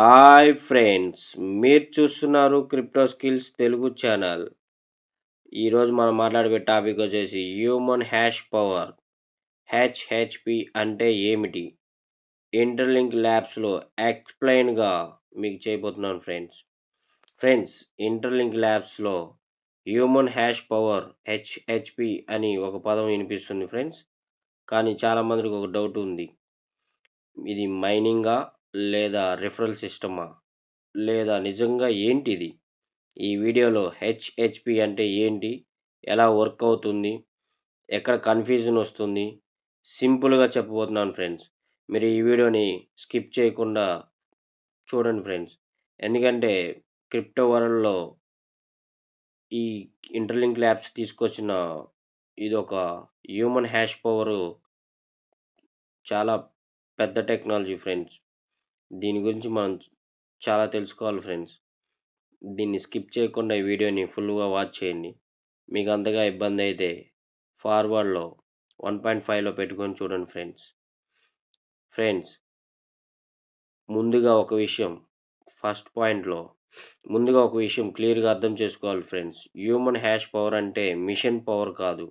Hi friends మీరు చూస్తున్నారు crypto skills Telugu channel. ఈరోజు మనం మాట్లాడే టాపిక్ వచ్చేసి హ్యూమన్ హ్యాష్ పవర్. హెచ్హెచ్పి అంటే ఏమిటి? ఇంటర్లింక్ ల్యాబ్స్లో ఎక్స్ప్లెయిన్గా మీకు చేయబోతున్నాను ఫ్రెండ్స్. ఫ్రెండ్స్ ఇంటర్లింక్ ల్యాబ్స్లో హ్యూమన్ హ్యాష్ పవర్ హెచ్హెచ్పి అని ఒక పదం వినిపిస్తుంది ఫ్రెండ్స్. కానీ చాలామందికి ఒక డౌట్ ఉంది. ఇది మైనింగా లేదా రిఫరల్ సిస్టమా లేదా నిజంగా ఏంటిది? ఈ వీడియోలో హెచ్హెచ్పి అంటే ఏంటి? ఎలా వర్క్ అవుతుంది? ఎక్కడ కన్ఫ్యూజన్ వస్తుంది? సింపుల్గా చెప్పబోతున్నాను ఫ్రెండ్స్ మీరు ఈ వీడియోని స్కిప్ చేయకుండా చూడండి ఫ్రెండ్స్ ఎందుకంటే క్రిప్టో వరల్డ్లో ఈ ఇంటర్లింక్ ల్యాబ్స్ తీసుకొచ్చిన ఇది ఒక హ్యూమన్ హ్యాష్ పవరు చాలా పెద్ద టెక్నాలజీ ఫ్రెండ్స్ దీని గురించి మనం చాలా తెలుసుకోవాలి ఫ్రెండ్స్. దీన్ని స్కిప్ చేయకుండా ఈ వీడియోని ఫుల్గా వాచ్ చేయండి. మీకు అంతగా ఇబ్బంది అయితే ఫార్వర్డ్లో వన్ పాయింట్ ఫైవ్లో పెట్టుకొని చూడండి ఫ్రెండ్స్. ఫ్రెండ్స్ ముందుగా ఒక విషయం ఫస్ట్ పాయింట్లో ముందుగా ఒక విషయం క్లియర్గా అర్థం చేసుకోవాలి ఫ్రెండ్స్. హ్యూమన్ హ్యాష్ పవర్ అంటే మిషన్ పవర్ కాదు.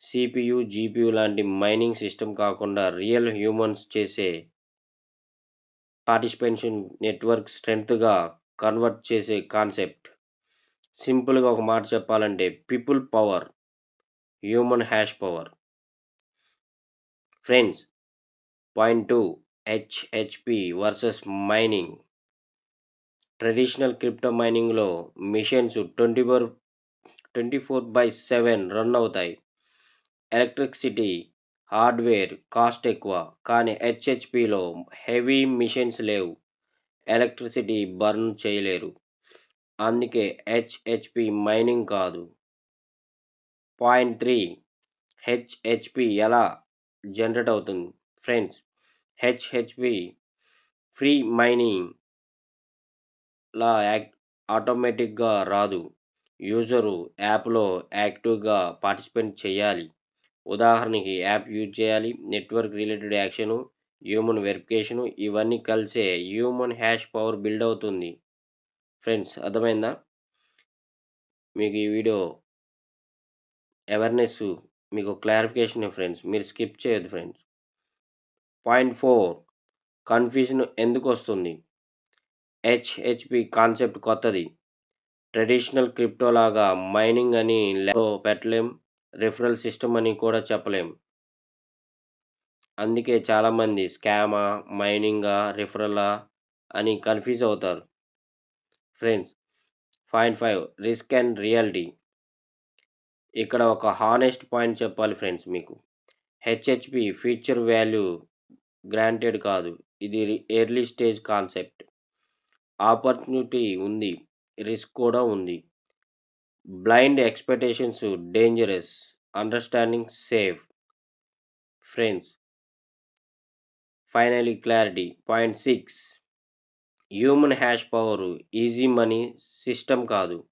సిపియు జీపీయూ లాంటి మైనింగ్ సిస్టమ్ కాకుండా రియల్ హ్యూమన్స్ చేసే పార్టిసిపేషన్ నెట్వర్క్ స్ట్రెంగ్త్గా కన్వర్ట్ చేసే కాన్సెప్ట్. సింపుల్గా ఒక మాట చెప్పాలంటే people power human hash power. Friends point two HHP versus mining. Traditional crypto మైనింగ్లో machines twenty four twenty four by seven run అవుతాయి. ఎలక్ట్రిసిటీ హార్డ్వేర్ కాస్ట్ ఎక్కువ. కానీ హెచ్హెచ్పిలో హెవీ మిషన్స్ లేవు. ఎలక్ట్రిసిటీ బర్న్ చేయలేరు. అందుకే హెచ్హెచ్పి మైనింగ్ కాదు. పాయింట్ త్రీ హెచ్హెచ్పి ఎలా generate అవుతుంది? ఫ్రెండ్స్ హెచ్హెచ్పి ఫ్రీ మైనింగ్ లా యాక్ ఆటోమేటిక్గా రాదు. యూజరు యాప్లో యాక్టివ్గా పార్టిసిపేట్ చేయాలి. ఉదాహరణకి యాప్ యూజ్ చేయాలి network related action human verification ఇవన్నీ కలిసే హ్యూమన్ హ్యాష్ పవర్ బిల్డ్ అవుతుంది. ఫ్రెండ్స్ అర్థమైందా? మీకు ఈ వీడియో అవేర్నెస్ మీకు క్లారిఫికేషన్ ఫ్రెండ్స్ మీరు స్కిప్ చేయొద్దు ఫ్రెండ్స్. పాయింట్ ఫోర్ కన్ఫ్యూజన్ ఎందుకు వస్తుంది? హెచ్హెచ్పి కాన్సెప్ట్ కొత్తది. ట్రెడిషనల్ క్రిప్టో లాగా మైనింగ్ అని పెట్టలేం. రిఫరల్ సిస్టమ్ అని కూడా చెప్పలేం. అందుకే చాలామంది స్కామా మైనింగా రిఫరలా అని కన్ఫ్యూజ్ అవుతారు. Friends point five risk and reality. ఇక్కడ ఒక హానెస్ట్ పాయింట్ చెప్పాలి ఫ్రెండ్స్ మీకు. హెచ్హెచ్పి ఫ్యూచర్ వాల్యూ గ్రాంటెడ్ కాదు. ఇది ఎర్లీ స్టేజ్ కాన్సెప్ట్. ఆపర్చునిటీ ఉంది. రిస్క్ కూడా ఉంది. Blind expectations dangerous understanding safe friends finally clarity point six human hash power easy money system కాదు.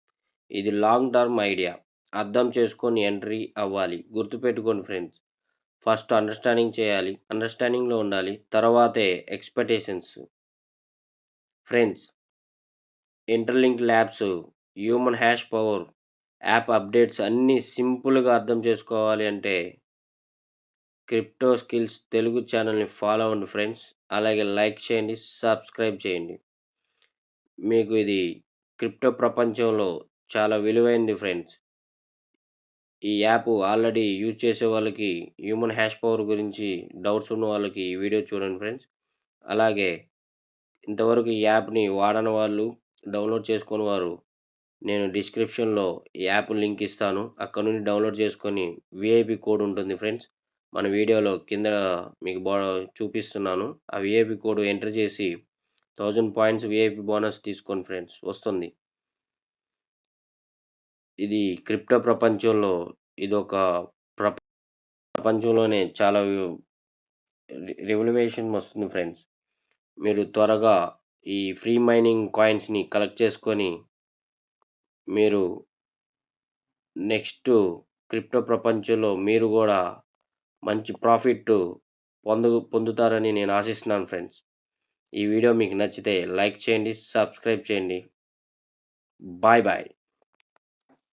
ఇది లాంగ్ టర్మ్ ఐడియా అర్థం చేసుకొని ఎంట్రీ అవ్వాలి. గుర్తుపెట్టుకోండి ఫ్రెండ్స్ ఫస్ట్ అండర్స్టాండింగ్ చేయాలి. అండర్స్టాండింగ్లో ఉండాలి. తర్వాతే expectations friends interlink labs human hash power app updates అన్నీ సింపుల్గా అర్థం చేసుకోవాలి అంటే క్రిప్టో స్కిల్స్ తెలుగు ఛానల్ని ఫాలో అవ్వండి ఫ్రెండ్స్. అలాగే లైక్ చేయండి సబ్స్క్రైబ్ చేయండి. మీకు ఇది క్రిప్టో ప్రపంచంలో చాలా విలువైంది ఫ్రెండ్స్. ఈ యాప్ ఆల్రెడీ యూజ్ చేసే వాళ్ళకి హ్యూమన్ హ్యాష్ పవర్ గురించి డౌట్స్ ఉన్న వాళ్ళకి ఈ వీడియో చూడండి ఫ్రెండ్స్. అలాగే ఇంతవరకు ఈ యాప్ని వాడని వాళ్ళు డౌన్లోడ్ చేసుకుని వారు నేను డిస్క్రిప్షన్లో యాప్ లింక్ ఇస్తాను. అక్కడ నుండి డౌన్లోడ్ చేసుకొని విఐపి కోడ్ ఉంటుంది ఫ్రెండ్స్. మన వీడియోలో కింద మీకు బో చూపిస్తున్నాను. ఆ విఐపి కోడ్ ఎంటర్ చేసి థౌజండ్ పాయింట్స్ విఐపి బోనస్ తీసుకోండి ఫ్రెండ్స్. వస్తుంది. ఇది క్రిప్టో ప్రపంచంలో ఇది ఒక ప్రపంచంలోనే చాలా రెవల్యూషన్ వస్తుంది ఫ్రెండ్స్. మీరు త్వరగా ఈ ఫ్రీ మైనింగ్ కాయిన్స్ని కలెక్ట్ చేసుకొని మీరు నెక్స్ట్ క్రిప్టో ప్రపంచంలో మీరు కూడా మంచి ప్రాఫిట్ పొందు పొందుతారని నేను ఆశిస్తున్నాను ఫ్రెండ్స్. ఈ వీడియో మీకు నచ్చితే లైక్ చేయండి సబ్స్క్రైబ్ చేయండి. Bye bye.